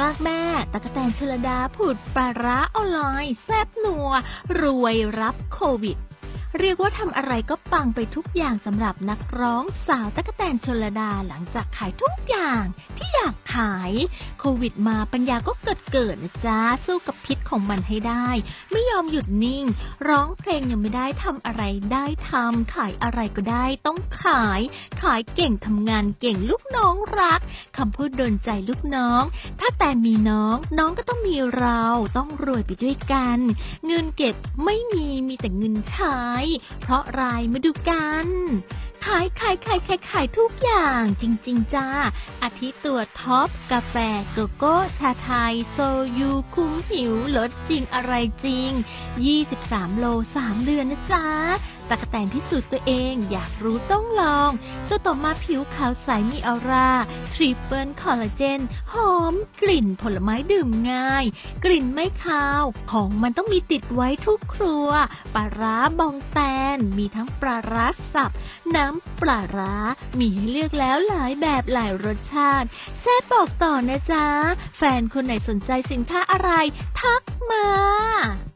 มากแม่ตะกะแตนชลดาผุดปลาร้าออนไลน์แซบนัว รวยรับโควิด เรียกว่าทำอะไรก็ปังไปทุกอย่างสำหรับนักร้องสาวตะกะแตนชลดาหลังจากขายทุกอย่างที่อยากขาย โควิดมาปัญญาก็เกิดเกิดนะจ๊ะ สู้กับพิษของมันให้ได้ ไม่ยอมหยุดนิ่ง ร้องเพลงยังไม่ได้ทำอะไรได้ทำขายอะไรก็ได้ต้องขาย ขายเก่งทำงานเก่งลูกน้องรักคำพูดโดนใจลูกน้อง ถ้าแต่มีน้องน้องก็ต้องมีเราต้องรวยไปด้วยกัน เงินเก็บไม่มีมีแต่เงินใช้เพราะรายมาดูกันขายขายขายขายขายทุกอย่างจริง ๆจ้า อาทิตัวท็อป กาแฟโกโก้ชาไทย โซยูคุ้มหิวลดจริงอะไรจริง 23 โล 3 เดือนนะจ๊ะตะกแตนพิสูจน์ตัวเองอยากรู้ต้องลองตัวต่อมาผิวขาวใสมีออร่าทริปเปิลคอลลาเจน หอมกลิ่นผลไม้ดื่มง่าย กลิ่นไม่คาว ของมันต้องมีติดไว้ทุกครัว ปลาร้าบองแตน มีทั้งปลาร้าสับ น้ำปลาร้า มีให้เลือกแล้วหลายแบบหลายรสชาติ แซ่บบอกต่อนะจ๊ะ แฟนคนไหนสนใจสินค้าอะไร ทักมา